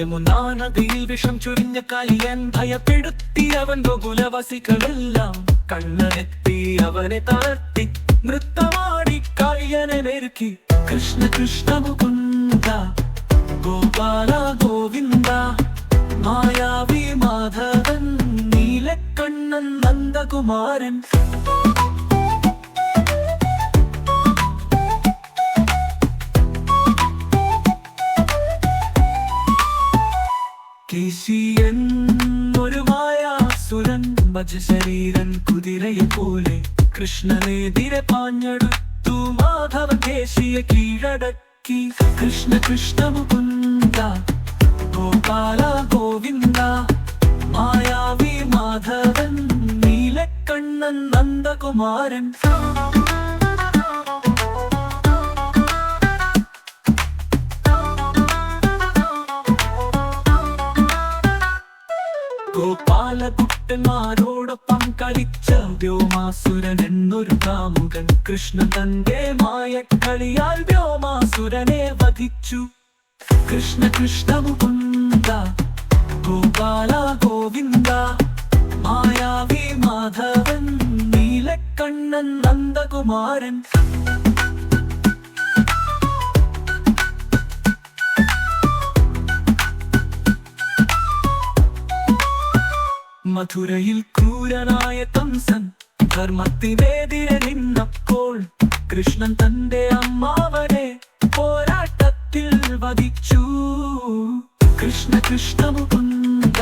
യമുനാ നദിയിൽ വിഷം ചുരിഞ്ഞ കലിയൻ ഭയപ്പെടുത്തി അവൻ ഗോകുലവാസികളെല്ലാം കണ്ണനെത്തി അവനെ തളർത്തി. നൃത്തമാടി കലിയനെ നെരുക്കി കൃഷ്ണ കൃഷ്ണ മുകുന്ദ ഗോപാല ഗോവിന്ദ മായാവി മാധവൻ നീലക്കണ്ണൻ നന്ദകുമാരൻ. കേശിയൻ ഒരു മായാസുരൻ ഭജശരീരൻ കുതിരയെ പോലെ കൃഷ്ണനെതിരെ പാഞ്ഞെടുത്തു. മാധവ കേശിയെ കീഴടക്കി. കൃഷ്ണ കൃഷ്ണ മുകുന്ദ ഗോപാല ഗോവിന്ദ മായാവി മാധവൻ നീലക്കണ്ണൻ നന്ദകുമാരൻ. ഗോപാലകുട്ടന്മാരോടൊപ്പം കളിച്ച വ്യോമാസുരൻ എന്നൊരു കാമുകൻ കൃഷ്ണ തന്റെ മായക്കളിയാൽ വ്യോമാസുരനെ വധിച്ചു. കൃഷ്ണ കൃഷ്ണ മുകുന്ദ ഗോപാല ഗോവിന്ദ മായാവി മാധവൻ നീലക്കണ്ണൻ നന്ദകുമാരൻ. മധുരയിൽ ക്രൂരനായ കംസൻ ധർമ്മത്തിനെതിരെ നിന്നപ്പോൾ കൃഷ്ണൻ തന്റെ അമ്മാവനെ പോരാട്ടത്തിൽ വധിച്ചു. കൃഷ്ണ കൃഷ്ണ മുകുന്ദ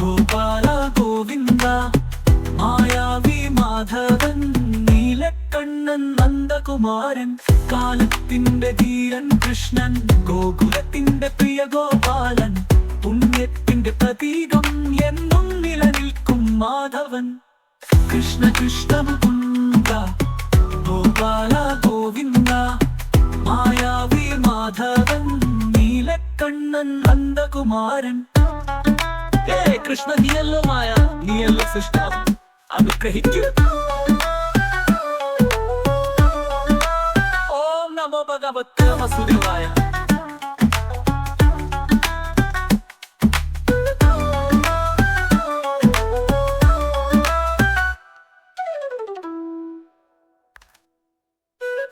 ഗോപാല ഗോവിന്ദ മായാവി മാധവൻ നീലക്കണ്ണൻ നന്ദകുമാരൻ കാലത്തിന്റെ ധീരൻ കൃഷ്ണൻ ഗോകുലത്തിന്റെ പ്രിയ ഗോപാലൻ പുണ്യത്തിന്റെ പ്രതീകം കൃഷ്ണ കൃഷ്ണ മുകുന്ദ ഗോപാല ഗോവിന്ദ മായാവി മാധവൻ നീലക്കണ്ണൻ നന്ദകുമാരൻ ഏ കൃഷ്ണ നീയല്ലോ മായ നീയല്ലോ സൃഷ്ട. അനുഗ്രഹിക്കൂ. ഓം നമോ ഭഗവത് വസുദേവായ